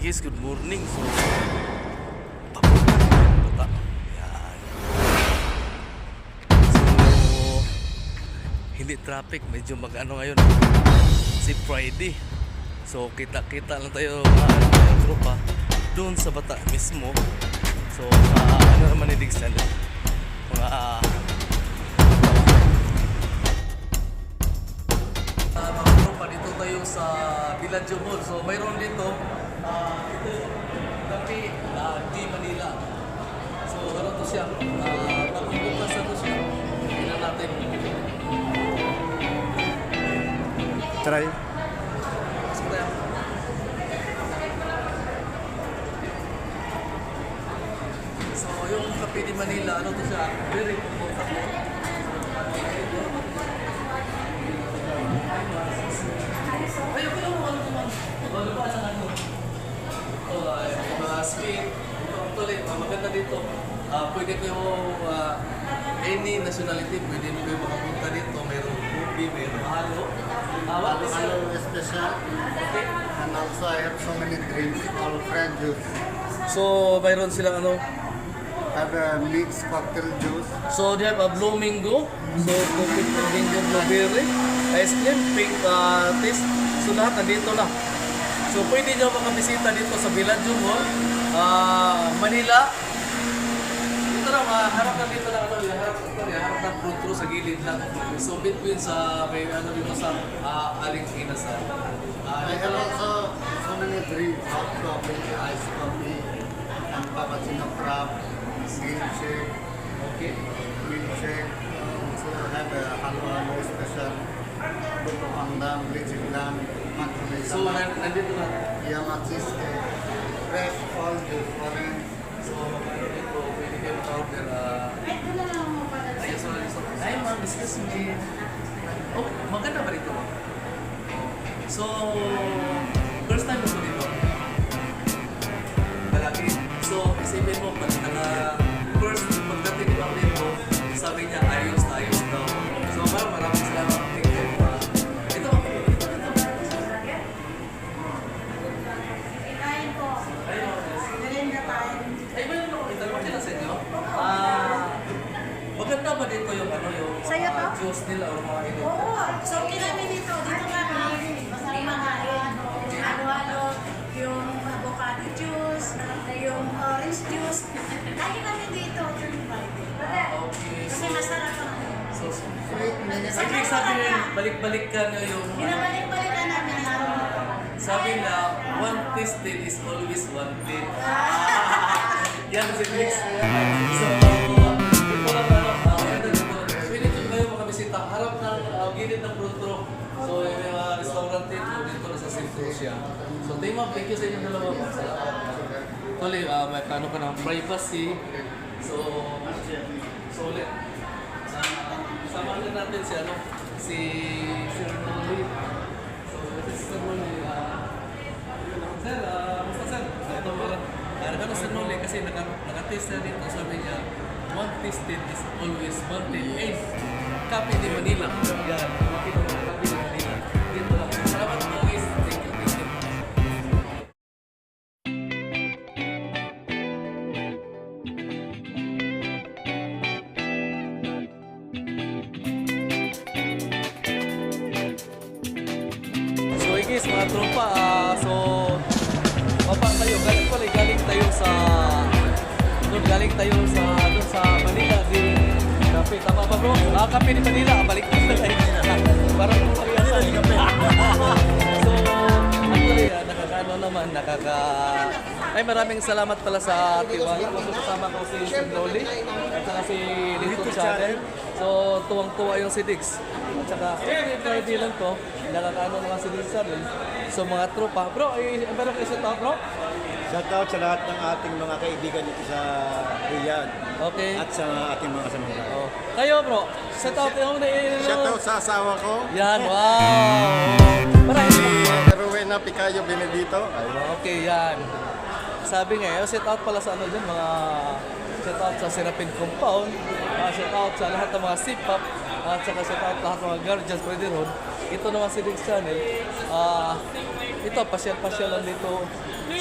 guys, good morning. So, papunta. Yan. So, hindi traffic. Medyo mag-ano ngayon. Si Friday. So, kita-kita lang tayo mga mga tropa doon sa bata mismo. So, mga ano naman ni Digsan. Mga dito tayo sa Villaggio Mall. So, mayroon dito, ah, ito, Gapi, uh, G Manila. So, ano to siya? Uh, bagong bukas na to siya. Tingnan natin. Try. So, yung Gapi di Manila, ano to siya? Very comfortable. Ay, okay lang, ano naman. Ano ba ang ano? Oh, ay, mga speed. Actually, uh, maganda dito. Ah, pwede kayo, ah, any nationality, pwede kayo makapunta dito. Mayroong movie, mayroong halo. Ah, what is. Hello, special. Okay. And also I have so many drinks, all friend juice. So, mayroon silang ano, Have a mixed cocktail juice. So they have a blue mango, so coffee mango blueberry, ice cream, pink uh, taste. So lahat nandito na. So pwede nyo makabisita dito sa Villaggio Mall, ah, Manila. Ma- harap na dito na, ano, yung harap, sorry, harap ng fruit row sa gilid lang. So between sa, may ano dito sa uh, Aling Inasal. Ah, I dito have lang. also so many drinks, hot coffee, iced coffee, and cappuccino frap, milkshake, Okay. milkshake. Also have a halo halo special, buto pandang, bleaching lamb, macaroni So nandito na. yama cheesecake, fresh all juice, orange. So, mayroon dito, pwede kayo mag-order. ah, Ay, sorry, sorry. Ay, ma'am, excuse me. Oh, maganda ba dito? So, first time mo dito? Malaki. So, isipin mo, pag naka first pagdating mo dito, sabi niya, maganda ba dito yung ano yung Sa'yo mga to? juice nila o mga ino? Oo. So, kinamin dito. Dito kami. Kumakain. Halo-halo. Yung avocado juice. Yung orange juice. Lagi kami dito. Tuwing Friday. Okay, Kasi so, masarap ang so, so, Sweet minutes. so, ibig sabihin, balik-balikan nyo yung, ano, Binabalik-balikan namin laro. sabi na, one tasted is always wanted. Ah, yan si Mix. So, restaurant dito, dito na sa Sentro siya. So, ma'am, thank you sa inyong dalawa. Salamat. Tuloy, ah, may plano ka ng privacy. So, so ulit. Samahan na natin si ano, si Sir Noli. So, ito si Sir Noli. ah, Sir, ah, basta sir. Ito. Uh, nagano Sir Noli kasi naka, naka-taste na dito. Sabi niya, one tasted is always wanted. Eh, Copy di Manila. Yan. Makita guys, mga tropa, ah, so papa tayo, galing pala, galing tayo sa doon galing tayo sa doon sa Manila di kape tama ba bro? Ah, kape di Manila, balik na tayo. Parang kung parehas sa kape. nakakaano naman, nakaka ay maraming salamat pala sa. Kasi kasama ko si Sir Loli at saka si Lito Channel. So tuwang-tuwa yung si Diggs. At saka, lang to. Nakakaano naman si Diggs sa rin. So mga tropa. Bro, ay, meron kayo sa top bro? Shoutout sa lahat ng ating mga kaibigan dito sa Riyadh Okay. at sa ating mga samantala. Oh. Kayo bro, sa top yung na Shoutout sa asawa ko, Yan, wow! Marami uh, Rowena Picayo Benedito. Okay, yan. Sabi nga, eh, set out pala sa ano dyan, mga set out sa Serapin Compound, uh, set out sa lahat ng mga sipap, at saka set out lahat ng mga guardians pwede. Ito naman si Diggs Channel. Ah, ito, pasyal-pasyal lang dito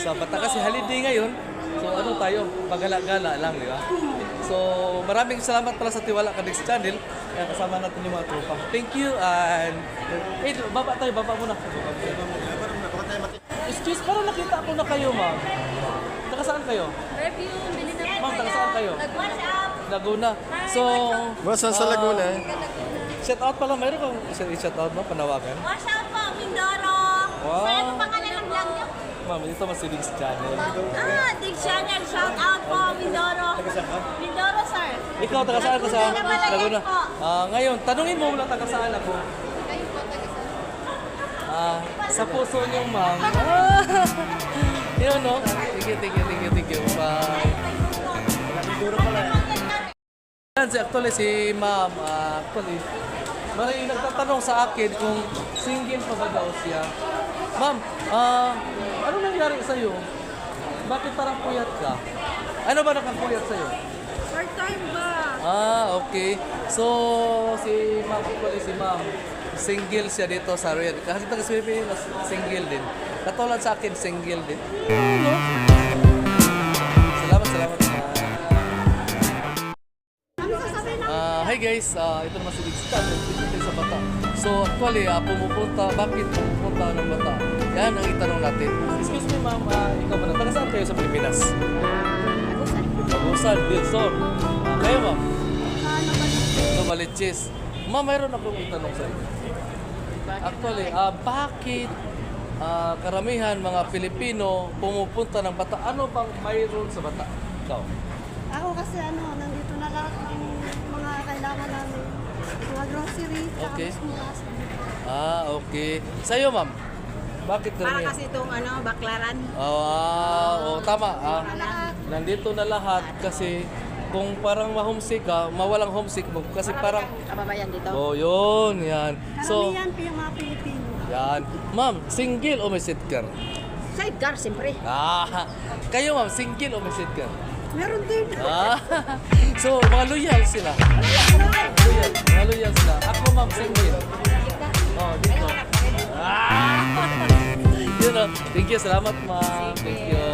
sa Bata. Kasi holiday ngayon, so ano tayo, pagala-gala lang, di ba? So, maraming salamat pala sa Tiwala Kadix Channel. Kaya kasama natin yung mga tropa. Thank you and... Eh, baba tayo, baba muna. Baba muna. Excuse, parang nakita ko na kayo, ma'am. Taga saan kayo? Review, bili na Ma'am, taga saan kayo? Up. Laguna. So, saan sa Laguna? Shout out pala, mayroon kang shout out mo, panawagan. Watch out po, Mindoro. Wow. Sir, ano pangalan ng vlog niyo? Ma'am, dito masilig sa channel. Ah, Dig Channel. Shout out po, Mindoro. Mindoro, sir. Ikaw, taga saan ka sa Laguna Laguna? po. Ah, ngayon, tanungin mo muna taga saan ako. Kayo po, taga saan? Ah, sa puso niyo, ma'am. Ah, yun, no? Thank you, thank you, thank you, thank you. Bye. Yan, si actually si ma'am, ah, actually, may nagtatanong sa akin kung single pa ba daw siya. Ma'am, ah, ano nangyari sa'yo? Bakit parang puyat ka? Ano ba nakakuyat sa'yo? Part time ba? Ah, okay. So, si ma'am, actually si ma'am, single siya dito sa Red. Kasi taga sa Pilipinas, single din. Katulad sa akin, single din. Salamat, salamat. Ah, hi guys, Ah, ito naman si Big Star, dito sa Bata. So actually, ah, pumupunta, bakit pumupunta ng Bata? Yan ang itanong natin. Excuse me ma'am, ah, ikaw ba na? Taga saan kayo sa Pilipinas? Agusan, Wilson. Ah, kayo ma'am? Lumalichis. Ma'am, mayroon akong itanong sa inyo. Actually, ah, bakit ah, karamihan mga Pilipino pumupunta ng Bata? Ano bang mayroon sa Bata? Ikaw? Ako kasi ano, nandito na lahat ng mga kailangan namin. Mga grocery, Okay. Ah, okay. Sa'yo, ma'am? Bakit Para karamihan? kasi itong ano, baklaran. Ah, oh, tama. Ah, nandito na lahat kasi kung parang ma-homesick ka, mawalang homesick mo kasi parang Kababayan dito. Oh, yun, yan. So, Karamihan pa yung mga Pilipino. yan. Ma'am, single o may sidecar? Sidecar, siyempre. Ah, kayo ma'am, single o may sidecar? Meron din. Ah, so mga loyal sila. Loyal, mga loyal sila. Ako ma'am, single. Oh, dito. Ah! Yun o. Thank you, salamat ma'am. Thank you.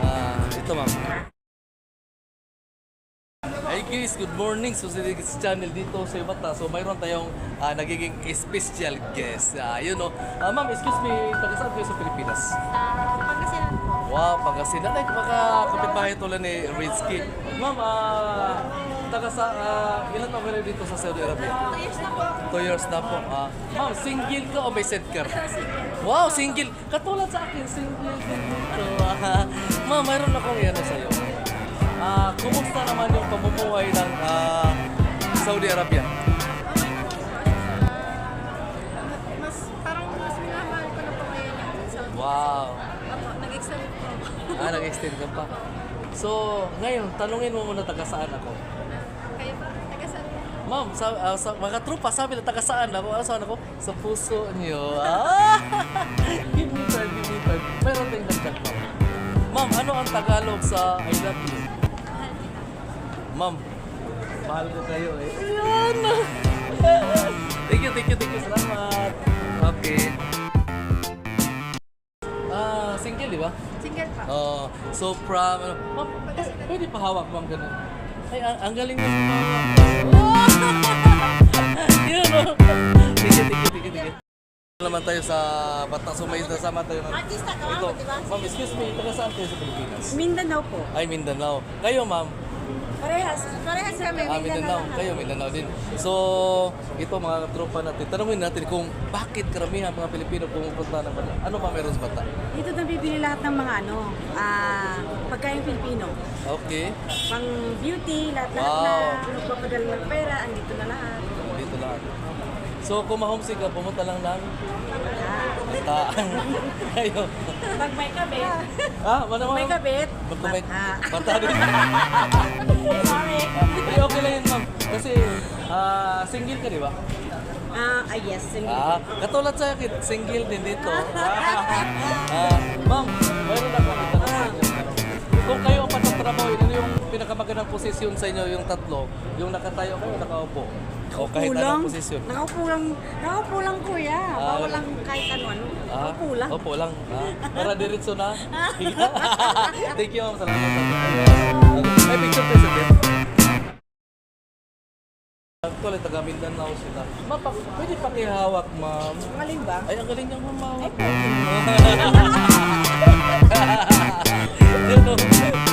Ah, ito ma'am. Guys, good morning. So, sa channel dito sa Ibata. So, mayroon tayong ah, nagiging special guest. Ah, yun o. Ah, ma'am, excuse me, taga saan kayo sa Pilipinas? Pangasinan po. Wow, Pangasinan. Ay, baka kapitbahay tulad ni Rizky. Ma'am, ah, taga sa, ah, ilan na kayo dito sa Saudi Arabia? Two years na po. Two years na po. Ah, ma'am, single ka o may sidecar? Wow, single. Katulad sa akin, single din dito. Ah, ma'am, mayroon akong ano sa'yo. Ah, kumusta naman yung pamumuhay ng ah, Saudi Arabia? Ko. Wow. Apo, nag-extend ako. Ah, nag-extend ka pa. So, ngayon, tanungin mo muna taga saan ako. Kayo ba? Taga saan? Ma'am, sa, ah, sa mga trupa, sabi na taga saan ako? Ano saan ako? Sa puso niyo. Ah! give me time, give me time. Meron tayong dagdag, ma'am. Ma'am, ano ang Tagalog sa I love you? Ma'am, mahal ko kayo eh. Ayan! thank you, thank you, thank you. Salamat. Okay. Ah, single, di ba? Single pa. Oh, so from ano, ma'am, pwede pa hawak ma'am ganun. Ay, ang, ang galing mo. Yun, oh. Thank you, thank you, thank you, thank you. naman tayo sa Bata, so may kasama tayo ng... Artista ka, Ito, di ba? ma'am, excuse me, taga saan kayo sa Pilipinas? Mindanao po. Ay, Mindanao. Kayo, ma'am? Parehas. Parehas kami. Ah, Mindanao. Kayo, Mindanao din. So, ito mga tropa natin. Tanungin natin kung bakit karamihan mga Pilipino pumupunta ng Bata. Ano ba meron sa Bata? Dito na bibili lahat ng mga ano, ah, pagkain Pilipino. Okay. Pang beauty, lahat-lahat Wow. na magpapadala ng pera, andito na lahat. Dito lahat. So, kung ma-homesick ka, pumunta lang lang. Bata. Kayo. Pag may kabit, Ah, ano may kabit, Bata. May, bata. din. Sorry. Ay, okay lang yun, ma'am. Kasi, ah, single ka, di ba? Ah, ah, yes. Sige. Ah, katulad sa akin, single din dito. ah, ma'am, mayroon ako inyo. Kung kayo Ramoy, ano yung pinakamagandang posisyon sa inyo yung tatlo? Yung nakatayo kayo, nakaupo? O kahit anong posisyon? Nakaupo lang, nakaupo lang kuya. Ah. Bawal lang kahit ano ano. Ah. Nakaupo lang. Opo lang. Ah. Para diretso na. Thank you, ma'am. Salamat. May picture please, sir. Actually, taga Mindanao sila. Ma'am, pa- pwede pakihawak, ma'am. Ang galing ba? Ay, ang galing niya, ma'am. Ay, Yun.